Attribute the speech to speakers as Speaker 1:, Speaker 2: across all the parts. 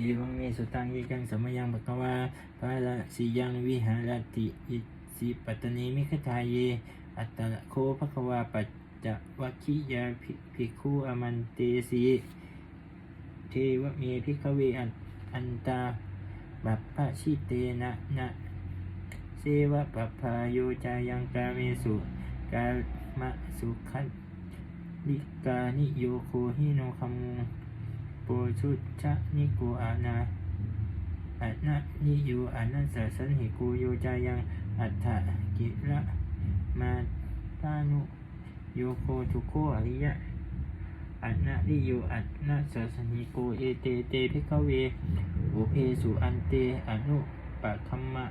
Speaker 1: เอวังเมสุตังยิกังสมยังปะกวาปาละสิยังวิหารติอิสิปัตตนีมิขทายเย อัตตะโคภควาปัจจวัคคิยาภิกขุอมันเตสีเทวเมภิกขเวอันอันตาบัพพชิเตนะนะเสวะปัพพาโยจายังกาเมสุกามะสุขันลิกานิโยโคหิโนคัม ปชุชะนิโกอานาอันนะนิโยอานัสสะสันหิโกโยจายังอัตถะกิระมาตานุโยโคทุโคอริยะอันนะริโยอันนะสัสนิโกเอเตเตพิกเวอุเพสุอันเตอนุปัคัมมะ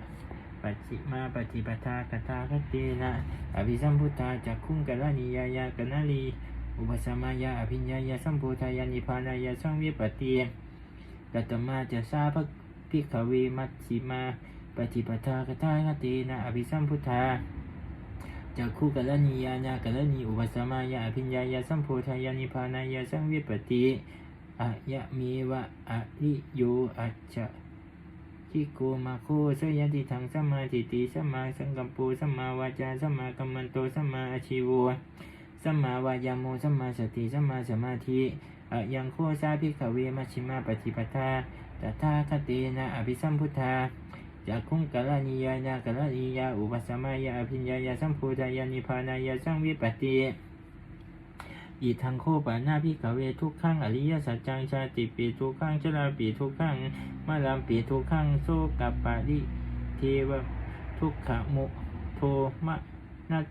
Speaker 1: ปัจจิมาปฏิปทากตากเตนะอภิสัมพุทธาจักขุงกะละนิยายากะนาลี อุปสมายาอภิญญายาสัมพุทายานิพานายาสังวิปติกัตมาจะสาภพิกเวมัชชิมา ปฏิปทากตากเตนะอภิสัมพุทธาจากคู่กัลนียานากัลนีอุปสมายาอภิญญายาสัมโพธายานิพานายาสังวิปติอะยะเมวะอะริโยอัจฉทิโกมาโคสยติทังสัมมาทิฏฐิสัมมาสังกัปปุสัมมาวาจาสัมมากัมมันโตสัมมาอาชีโว สัมมาวายาโมสัมมาสติสัมมาสมาธิอะยังโคสาภิกเวมัชิมาปฏิปทาตถาคเตนะอภิสัมพุทธาจากคุงกะลนิยายากะลนิยาอุปสมายาอภิญญายาสัมภูทายานิพานายาสังวิปติอีทังโคปานาพิกเวทุกขังอริยสัจจังชาติปีทุกขังชราปีทุกขังมาลามปีทุกขังโซกัปปะริเทวทุกขมุโทมะนัส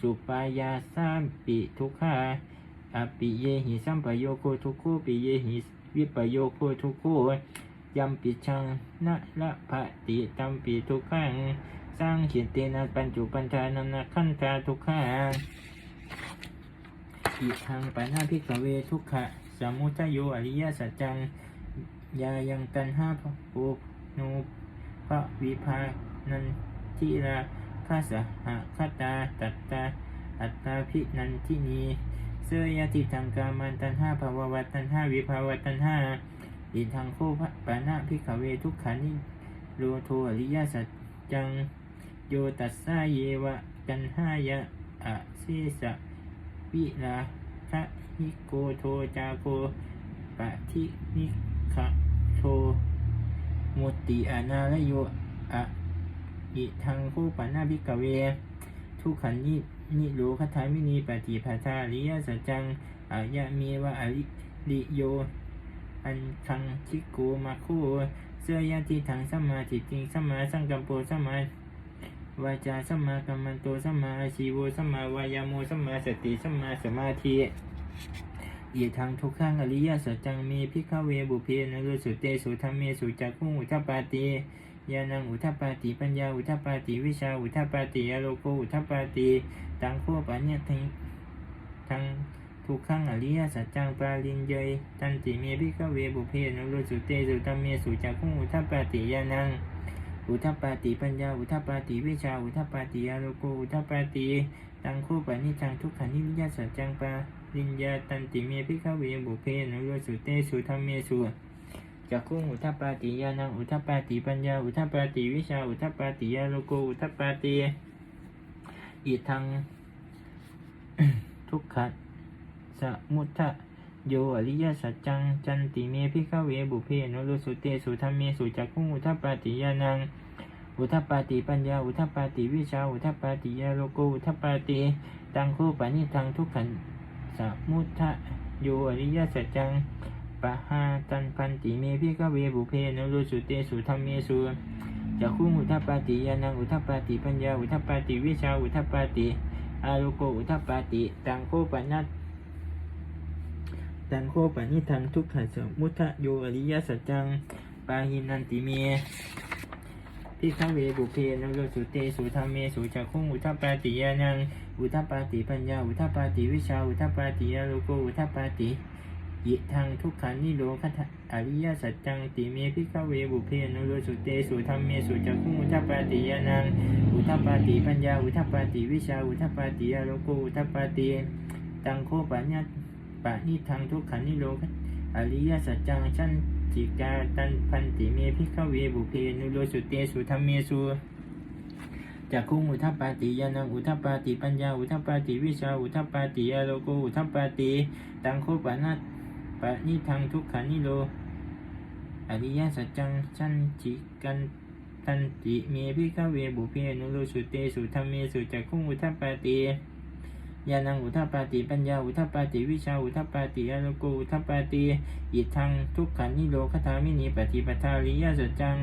Speaker 1: สุปายาสามปีทุกขาอปิเยหิสัมปโยโคทุกโคปิเยหิวิปโยโคทุกโคยัมปิชังนะละภะติตัมปิทุกขังสร้างเขียนเตนะปัญจุปัญชานันนะขันธาทุกขังอีกทางปัญหาพิกเวทุกขะสมุทโยอริยสัจจังยายังตันห้าปุโนภะวิภานันทิรา คาสหะคตาตัตตาอัตตาพินันทินีเสยติทังกามันตันห้าภาววัตันห้าวิภาวตันห้าอินทางโคปานะพิขเวทุกขานิโลโทอริยสัจจังโยตัสสาเยวะกันหายะอะเสสะวิลาคะหิโกโทจาโกปะทินิคะโทมุติอานาลโยอะ อิทางโคปานะพิขเว ทุกขันนินิโรคทามินีปฏิภาทาอริยสัจจังอายะเมวะอริลิโย อันทังคิโกมาคูเสื้อยาติทังสมาทิฏฐิงสมาสังกัปโปสมาวาจาสมากัมมันโตสมาอาชีโวสมาวายาโมสมาสติสมาสมาธิอีทางทุกขังอริยสัจจังมีพิฆเวบุเพนรุสุเตสุธรรมเมสุจักขุงอุทปปาติ ยานังอุทัปปาติปัญญาอุทัปปาติวิชาอุทัปปาติอโลโกอุทัปปาติตังโคปัญญาทังทังทุกขังอริยสัจจังปาลินเยยตันติเมพิกเวบุเพนุรุสุเตสุตัมเมสุจักขุงอุทัปปาติยานังอุทัปปาติปัญญาอุทัปปาติวิชาอุทัปปาติยาโลโกอุทัปปาติตังคู่ปานิจังทุกขันิยสัจจังปาลินยาตันติเมพิกเวบุเพนุรุสุเตสุตัมเมสุ จักขุงอุทัปปาติยานังอุทัปปาติปัญญาอุทัปปาติวิชาอุทัปปาติยาโลโกอุทัปปาติอีทังทุกขะสมุทะโยอริยสัจจังจันติเมพิขเวบุเพนรุสุเตสุธรรมเมสุจักขุงอุทัปปาติยานังอุทัปปาติปัญญาอุทัปปาติวิชาอุทัปปาติยาโลโกอุทัปปาติตังคู่ปานิทังทุกขันสมุทะโยอริยสัจจังะหาตันพันติเมพิขเวบุเพนรุสุเตสุธรรมเมสุจักขุอุทปปาติยานังอุทปปาติปัญญาอุทปปาติวิชาอุทปปาติอาโลโกอุทปปาติตังโคปานัตตังโคปนิทังทุกขัสมุทะโยอริยสัจจังปาหินันติเมพิฆเวบุเพนโรสุเตสุธรรมเมสุจักขุอุทปปาติยานังอุทปปาติปัญญาอุทปปาติวิชาอุทปปาติยาโลโกอุทปปาติ อิทังทุกขันนิโรคัตอริยสัจจังติเมพิฆเวบุเพนุโรสุเตสุธรรมเมสุจักขุงอุทปปาติยานังอุทัปปาติปัญญาอุทัปปาติวิชาอุทัปปาติยาโลโกอุทัปปาติตังโคปัญญาปะนิทังทุกขันนิโรธอริยสัจจังชันจิกาตันพันติเมพิขเวบุเพนุโลสุเตสุธรรมเมสุจักคุงอุทัปปาติยานังอุทัปปาติปัญญาอุทัปปาติวิชาอุทัปปาติยาโลโกอุทัปปาติตังโคปานัต ปะนิทังทุกขานิโลอริยสัจจังชันจิกันตันติเมพิขเวบุเพนุโลสุเตสุธรรมเมสุจักคุงอุทัปปาติยานังอุทัปปาติปัญญาอุทัปปาติวิชาอุทัปปาติอโลโกอุทัปปาติอิทังทุกขันนิโรคทามินีปฏิปทาริยสัจจัง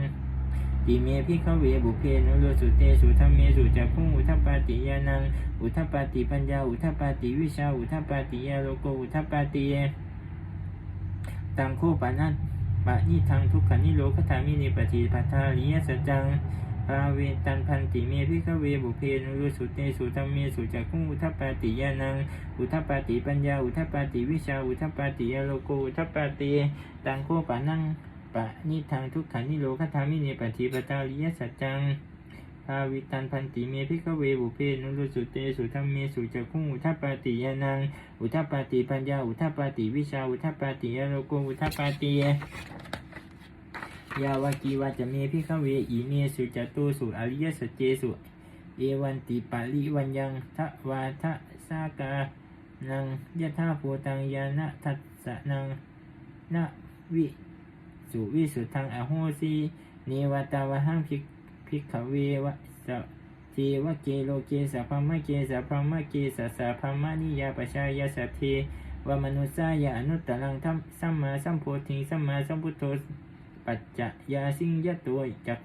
Speaker 1: ติเมพิขเวบุเพนุโลสุเตสุธรรมเมสุจักขุงอุทัปปาติยานังอุทัปปาติปัญญาอุทัปปาติวิชาอุทัปปาติอโลโกอุทัปปาติ ตังโคปานัตปะนิทังทุกขันนิโรคทามินีปฏิปทาริยสัจจังภาเวตันพันติเมพิขเวบุเพนุรุสุเตสุธรรมเมสุจักขุงอุทปปาติยานัง อุทปปาติปัญญา อุทปปาติวิชา อุทปปาติยโลโก อุทปปาติตังโคปานังปะนิทางทุกขันนิโรคทามิเนปฏิปตาริยสัจจัง ภาวิตันพันติเมพิขเวบุเพนุรุสุเตสุธรรมเมสุจักขุอุทปปาติยานังอุทปปาติปัญญาอุทปปาติวิชาอุทปปาติยโลโกอุทปปาติยาวากีวาจะเมพิขเวอีเมสุจตุสุอริยสเจสุเอวันติปาลิวันยังทวาทะสากานังยะธาภูตังยานะทัสสนังนะวิสุวิสุทังอโหสีเนวตาวะหังพิก พิกขเววะสะเทวะเกโลเกสัพพมะเกสัพพมะเกสัสะพมะนิยาปชายาสัทเทวมนุสายาอนุตตรังทัมสัมมาสัมโพธิสัมมาสัมพุทโธปัจจะยาสิงยะตัวจัก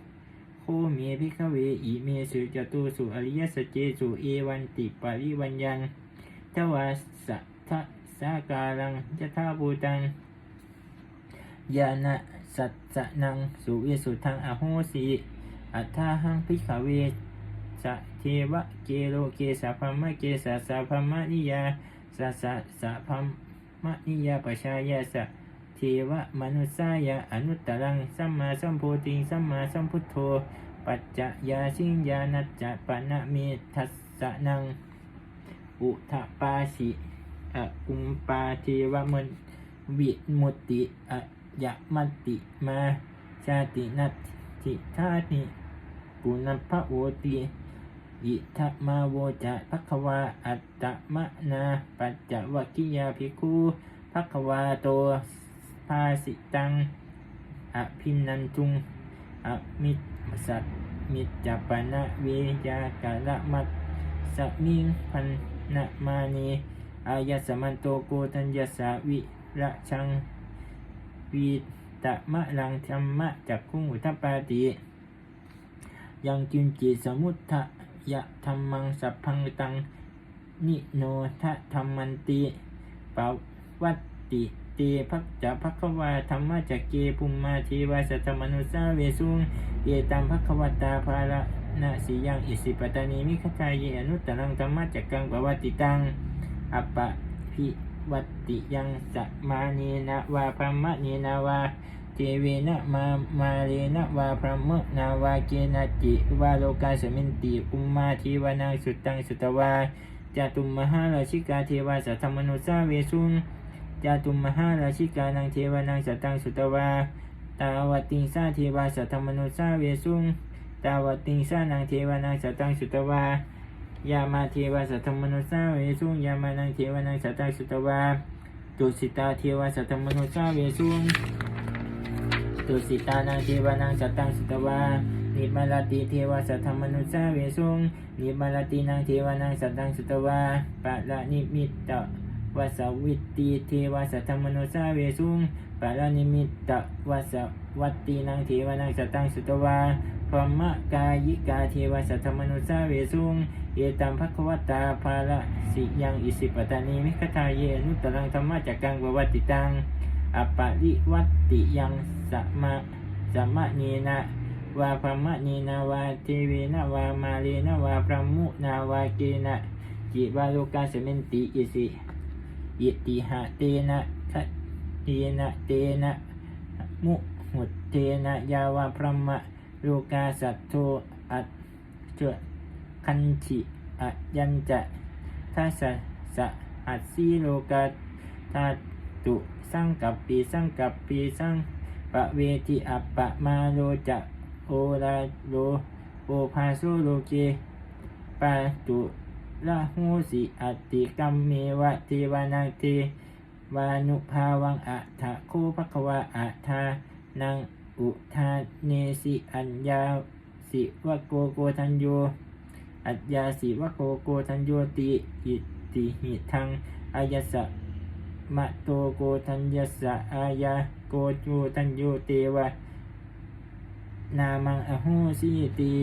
Speaker 1: โคเมพิขเวอีเมสุจตุสุอริยสจเจสุเอวันติปาริวันยังทวาสะทะสาการังยะธาภูตังยานะสัจจะนังสุวิสุทังอโหสี อัฏฐาหังพิขเวสะเทวะเกโลเกสะพัมมะเกสะสะพัมมะนิยาสะสะสะพัมมะนิยาปชายาสะเทวะมนุสายาอนุตตรังสัมมาสัมโพธิงสัมมาสัมพุทโธ ปัจจะยาสิงยานัจจะปะนะเมทัสสะนัง อุทะปาสิอะอุมปาเทวมนวิมุติอะยะมติมาชาตินัตติธาติ ปุณพระโอติอิทะมาโวจะภัควาอัตตมะนาปัจจวกิยาภิกขุภัควาโตภาสิตังอภินันทุงอมิตสัตมิจปนะเวยากาละมัตสมิงพันนมานีอายสมันโตโกตัญญาสาวิระชังวีตะมะลังธรรมะจักคุงอุทปปาติ ยังจุนจิสมุทธะยะธรรมังสัพพังตัง นิโนทะธรรมันติปาวัตติเตภักจะภักวาธรรมะจักเกปุมมาเทวาสัตมนุสาเวสุงเยตัมภักวตาภาระนะสียังอิสิปตานีมิขทายเยอนุตตรังธรรมะจักกังปวัติตังอัปปะพิวัติยังสัมมาเนนะวาพรมะเนนะวา เทเวนะมามาเรนะวาพระมนาวาเกนะจิวาโลกาสมินติอุมมาทีวานังสุตตังสุตวาจตุมมหาราชิกาเทวาสัทธมนุสาเวสุงจตุมมหาราชิกานังเทวานังสัตตังสุตวาตาวติงสาเทวาสัทธมนุสาเวสุงตาวติงสานังเทวานังสัตตังสุตวายามาเทวาสัทธมนุสาเวสุงยามานังเทวานังสัตตังสุตวาตุสิตาเทวาสัทธมนุสาเวสุง ตุสิตานังเทวานังสัตตังสุตวานิบาลติเทวสัทธมนุสาเวสุงนิบาลตินังเทวานังสัตตังสุตวาปะละนิมิตตวาสวิตติเทวสัทธมนุสาเวสุงปะละนิมิตตวาสวัตตินังเทวานังสัตตังสุตวาพรหมกายิกาเทวสัทธมนุสาเวสุงเยตัมภควตาภาละสิยังอิสิปตานีมิคทายเยนุตตรังธรรมะจักกังววัตติตัง อปาริวัติยังสัมมาสัมมะเนนะ วาพรมะเนนะวาเทเวนะวามาเลนะวาพระมุนาวาเกนะจิวาโลกาสเมนติอิสิอิติหะเตนะคะเตนะเตนะมุหุตเตนะยาวาพระมะโลกาสัตโทอัตเจคันชิอะยันจะทัสสะสะอัสสีโลกาตา ตุสังกับปีสังกับปีสังปะเวทิอัปปะมาโลจะโอราโลโอภาสุโลเกปะตุละหูสิอัตติกัมเมวะเทวานังเทวานุภาวังอัฏฐะโคภควะอัฏฐานังอุทาเนสิอัญญาสิวะโกโกทันโยอัจยาสิวะโกโกทันโยติอิติหิทังอายสะ มะโตโกทันยสะอายะโกจูทัญโยเตวะนามังอหูสิติ